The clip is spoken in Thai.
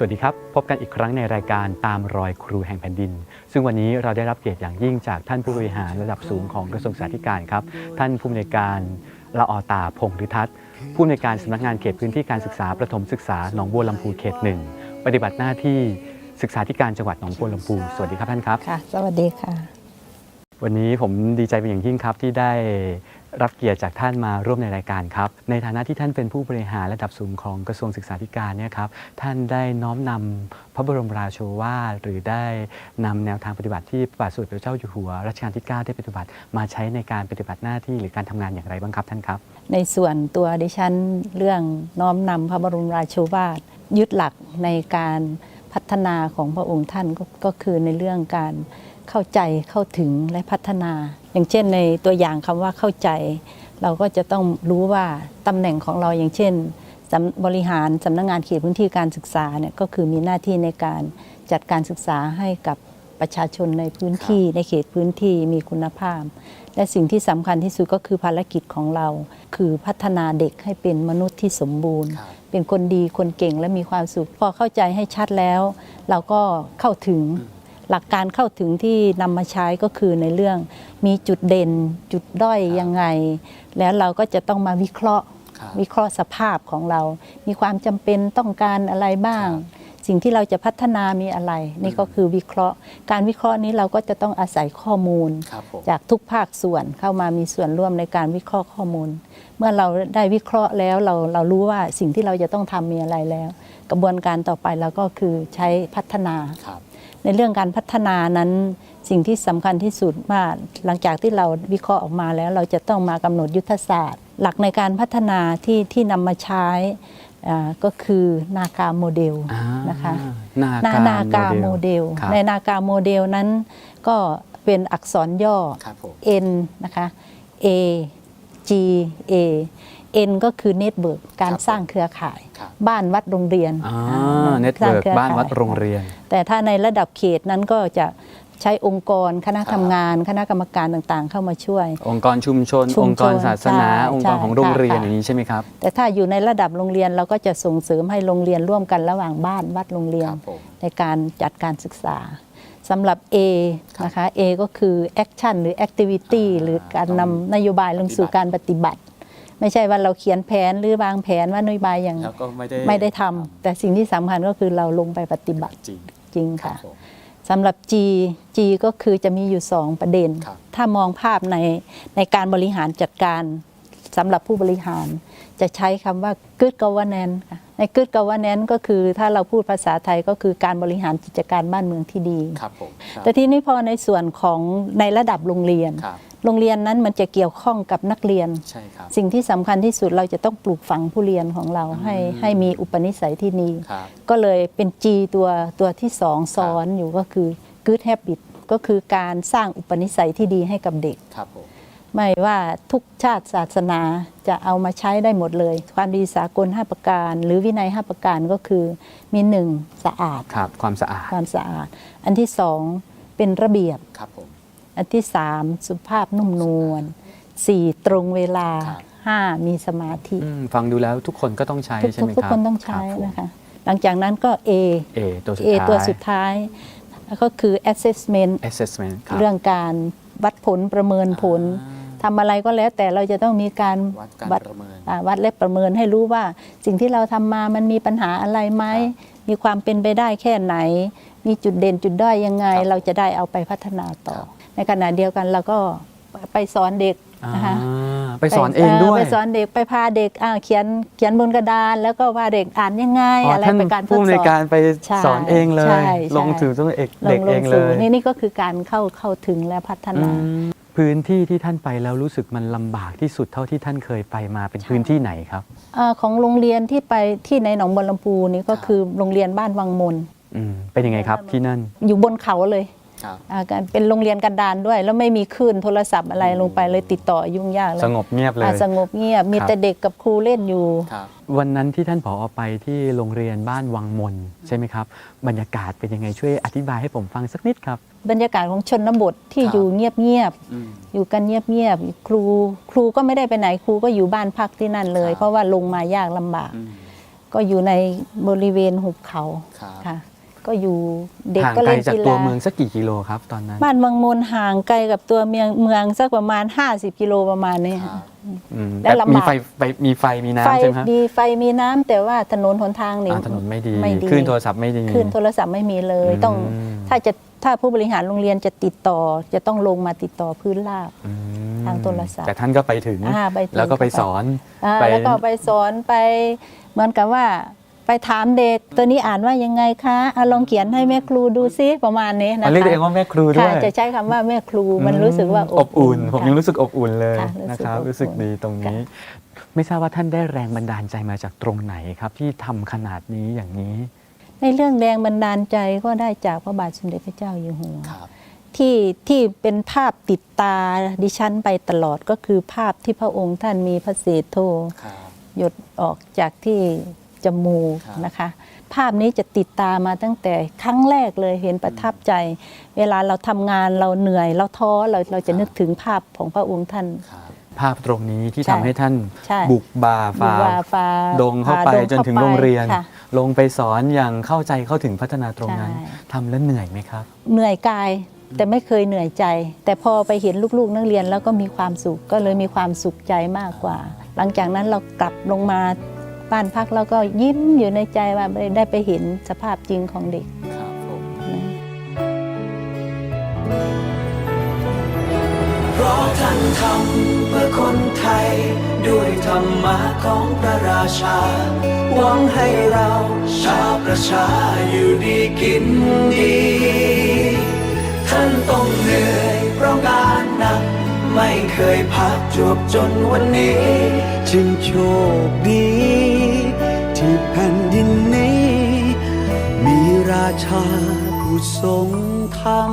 สวัสดีครับ พบกันอีกครั้งในรายการตามรอยครูแห่งแผ่นดิน ซึ่งวันนี้เราได้รับเกียรติอย่างยิ่งจากท่านผู้บริหารระดับสูงของกระทรวงสาธการครับ ท่านผู้อำนวยการละออตาพงษ์ฤทัศน์ผู้อำนวยการสำนักงานเขตพื้นที่การศึกษาประถมศึกษาหนองบัวลำพูเขตหนึ่งปฏิบัติหน้าที่ศึกษาธิการจังหวัดหนองบัวลำพูสวัสดีครับท่านครับ ค่ะ สวัสดีค่ะ วันนี้ผมดีใจเป็นอย่างยิ่งครับที่ได้ รับเกียรติจากท่านมาร่วมในรายการครับ ในฐานะที่ท่านเป็นผู้บริหารระดับสูงของกระทรวงศึกษาธิการเนี่ยครับท่านได้น้อมนำพระบรมราโชวาทหรือได้นำแนวทางปฏิบัติที่พระบาทสมเด็จพระเจ้าอยู่หัวรัชกาลที่ 9 ได้ปฏิบัติ มาใช้ในการปฏิบัติหน้าที่หรือการทำงานอย่างไรบ้างครับท่านครับ ในส่วนตัวดิฉันเรื่องน้อมนำพระบรมราโชวาทยึดหลักในการ พัฒนาของพระองค์ท่านก็ก็คือในเรื่องการเข้าใจเข้าถึงและพัฒนา อย่างเช่นในตัวอย่างคำว่าเข้าใจ เราก็จะต้องรู้ว่าตำแหน่งของเราอย่างเช่นบริหารสำนักงานเขตพื้นที่การศึกษาเนี่ยก็คือมีหน้าที่ในการจัดการศึกษาให้กับ ประชาชนในพื้นที่ในเขตพื้นที่มีคุณภาพ และสิ่งที่สำคัญที่สุดก็คือภารกิจของเรา คือพัฒนาเด็กให้เป็นมนุษย์ที่สมบูรณ์ครับเป็นคนดีคนเก่งและมีความสุข พอเข้าใจให้ชัดแล้ว เราก็เข้าถึงหลักการเข้าถึงที่นำมาใช้ก็คือในเรื่องมีจุดเด่นจุดด้อยยังไง แล้วเราก็จะต้องมาวิเคราะห์ครับวิเคราะห์สภาพของเรา มีความจำเป็นต้องการอะไรบ้าง สิ่งที่เราจะพัฒนามีอะไร นี่ก็คือวิเคราะห์ การวิเคราะห์นี้เราก็จะต้องอาศัยข้อมูลครับผมจากทุกภาคส่วนเข้ามามีส่วนร่วมในการวิเคราะห์ข้อมูล เมื่อเราได้วิเคราะห์แล้วเราเรารู้ว่าสิ่งที่เราจะต้องทำมีอะไรแล้ว กระบวนการต่อไปเราก็คือใช้พัฒนาครับในเรื่องการพัฒนานั้นสิ่งที่สำคัญที่สุดว่าหลังจากที่เราวิเคราะห์ออกมาแล้ว เราจะต้องมากำหนดยุทธศาสตร์ หลักในการพัฒนาที่ที่นำมาใช้อ่า ก็คือนาคาโมเดลอ่านะคะนานานาากกาโมเดลครับในนากาโมเดลนั้นก็เป็นอักษรย่อครับผม N นะคะ A G A N ก็คือเน็ตเบิร์กการครับสร้างเครือข่ายครับบ้านวัดโรงเรียนอ่าอ่าเน็ตสร้งเวิร์กครือบ้านวัดข่ยโรงเรียน แต่ถ้าในระดับเขตนั้นก็จะ ใช้องค์กรคณะทำงาน คณะกรรมการต่างๆ เข้ามาช่วย องค์กรชุมชน ชุมชนองค์กรศาสนา ใช่องค์กรของโรงเรียนค่ะอย่างนี้ใช่ไหมครับ แต่ถ้าอยู่ในระดับโรงเรียนเราก็จะส่งเสริมให้โรงเรียนร่วมกันระหว่างบ้านวัดโรงเรียน ครับผมในการจัดการศึกษาสำหรับ A ครับนะคะ A ก็คือ action หรือ activity อ่าหรือการต้องนำนโยบายลงสู่ปฏิบัติ การปฏิบัติ ไม่ใช่ว่าเราเขียนแผนหรือวางแผนว่านโยบายอย่างแล้วก็ไม่ได้ไม่ได้ทำแต่สิ่งที่สำคัญก็คือเราลงไปปฏิบัติจริงจริงครัค่ะบผม สำหรับ G G ก็คือจะมีอยู่ 2 ประเด็น ครับ ถ้ามองภาพในในการบริหารจัดการสำหรับผู้บริหาร จะใช้คำว่า good governance ค่ะใน good governance ก็คือถ้าเราพูดภาษาไทยก็คือการบริหารกิจการบ้านเมืองที่ดี ครับผมครับแต่ที่นี้พอในส่วนของในระดับโรงเรียน ครับ โรงเรียนนั้นมันจะเกี่ยวข้องกับนักเรียน ใช่ครับ สิ่งที่สำคัญที่สุดเราจะต้องปลูกฝังผู้เรียนของเราให้อืมให้มีอุปนิสัยที่ดีครับก็เลยเป็น G ตัวตัวที่สองซ้อนอยู่ก็คือ good habit ก็คือการสร้างอุปนิสัยที่ดีให้กับเด็กครับผมไม่ว่าทุกชาติศาสนาจะเอามาใช้ได้หมดเลย ความดีสากล 5 ประการ หรือวินัย 5 ประการก็คือมีหนึ่งสะอาดครับความสะอาดความสะอาด อันที่สองเป็นระเบียบครับผม อันที่สามสุภาพนุ่มนวลสี่ตรงเวลาครับห้ามีสมาธิอืมฟังดูแล้วทุกคนก็ต้องใช้ทุกใช่ไหมทุกครับคนต้องใช้รับผมนะคะหลังจากนั้นก็ A เอตัวสุด A ท้ายตัวสุดท้ายแล้วก็คือ assessment assessment ครับเรื่องการวัดผลประเมินผลทำอะไรก็แล้วแต่เราจะต้องมีการวัดการวัดประเมินอ่าวัดและประเมินให้รู้ว่า สิ่งที่เราทำมามันมีปัญหาอะไรไหมครับมีความเป็นไปได้แค่ไหน มีจุดเด่นจุดด้อยยังไงครับเราจะได้เอาไปพัฒนาต่อครับ ในขณะเดียวกันเราก็ไปสอนเด็กนะคะอ่าไปสอนเองด้วยไปสอนเด็กไปพาเด็กอ่าเขียนเขียนบนกระดาน แล้วก็ว่าเด็กอ่านยังไงอ๋ออะไรท่านเป็นการทดผู้สในวยอบการไปใช่สอนเองเลใช่ยใช่ลงถึงตัวเอกลเด็กงลเองงเลสู่ยนี่นี่ก็คือการเข้าเข้าถึงและพัฒอืนามพื้นที่ที่ท่านไปแล้วรู้สึกมันลำบากที่สุดเท่าที่ท่านเคยไปมาเป็นพื้นที่ไหนครับเอ่อของโรงเรียนที่ไปที่ในหนองบัวลำพูนี่ก็ครับคือโรงเรียนบ้านวังมนอืมเป็นยังไงครับที่นั่นอยู่บนเขาเลยครับอ่า การเป็นโรงเรียนกันดานด้วย แล้วไม่มีคลื่นโทรศัพท์อะไรลงไปเลยติดต่อยุ่งยากเลยสงบเงียบเลยอ่าสงบเงียบมีครับแต่เด็กกับครูเล่นอยู่ครับวันนั้นที่ท่านผอไปที่โรงเรียนบ้านวังมนใช่ไหมครับ บรรยากาศเป็นยังไงช่วยอธิบายให้ผมฟังสักนิดครับ บรรยากาศของชนบทที่ครับอยู่เงียบอืมๆอยู่กันเงียบๆครูครูก็ไม่ได้ไปไหนครูก็อยู่บ้านพักที่นั่นเลยครับเพราะว่าลงมายากลำบากอืมก็อยู่ในบริเวณหุบเขาครับค่ะ ก็อยู่เด็กห่างก็ไกลเล่นจากกีตัวฬาเมืองสักกี่กิโลครับตอนนั้นบ้านบางมูลห่างไกลกับตัวเมืองเมืองสักประมาณ 50 กิโลประมาณนี้ครับอืมแล้วแต่ลำบาก มีไฟไฟมีไฟมีไฟน้ำใช่ไหมครับดีไฟมีน้ำแต่ว่าถนนหนทางนี่ อ่าถนนไม่ดีไม่ดี คลื่นโทรศัพท์ไม่ดี คลื่นโทรศัพท์ไม่มีเลยอืมต้องถ้าจะถ้าผู้บริหารโรงเรียนจะติดต่อ จะต้องลงมาติดต่อพื้นราบ อืมทางโทรศัพท์แต่ท่านก็ไปถึง อ่าไปถึงแล้วก็ไปเข้าไป สอน อ่าไป แล้วก็ไปสอนไปเหมือนกับว่า ไปถามเด็กตัวนี้อ่านว่ายังไงคะอะลองเขียนให้แม่ครูดูซิประมาณนี้นะคะเรียกตัวเองว่าแม่ครูด้ค่ะวยจะใช้คำว่าแม่ครูมันรู้สึกว่าอบอุ่น ผมค่ะยังรู้สึกอบอุ่นเลยค่ะนะครับรู้รู้สึสึกกอบอุ่นดีตรงนี้ ไม่ทราบว่าท่านได้แรงบันดาลใจมาจากตรงไหนครับ ที่ทำขนาดนี้อย่างนี้ ในเรื่องแรงบันดาลใจก็ได้จากพระบาทสมเด็จพระเจ้าอยู่หัว ครับ ที่ที่เป็นภาพติดตาดิฉันไปตลอดก็คือภาพที่พระองค์ท่านมีพระเศษโท ครับ หยดออกจากที่ จมูกครับนะคะ ภาพนี้จะติดตามาตั้งแต่ครั้งแรกเลยเห็นประทับใจ เวลาเราทำงานเราเหนื่อยเราท้อเราเราจะนึกถึงภาพของพระองค์ท่านครับภาพตรงนี้ที่ใช่ทำให้ท่านใช่บุกบ่าบุฝ่าว่าฟ้าดงเข้าไปฝ่จนถึงข้าโรงเรียนค่ะลงไปสอนอย่างเข้าใจเข้าถึงพัฒนาตรงนั้นใช่ทำแล้วเหนื่อยไหมครับ เหนื่อยกายแต่ไม่เคยเหนื่อยใจ แต่พอไปเห็นลูกๆ นักเรียนแล้วก็มีความสุขก็เลยมีความสุขใจมากกว่า หลังจากนั้นเรากลับลงมา บ้านพักเราก็ยิ้มอยู่ในใจว่าได้ไปเห็นสภาพจริงของเด็กครับผมเพราะท่านทำเพื่อคนไทย ด้วยธรรมะของพระราชา หวังให้เราชาวประชาอยู่ดีกินดี ท่านต้องเหนื่อยเพราะงานหนักไม่เคยพักจวบจนวันนี้ จึงโชคดี ที่แผ่นดินนี้ มีราชาผู้ทรงธรรม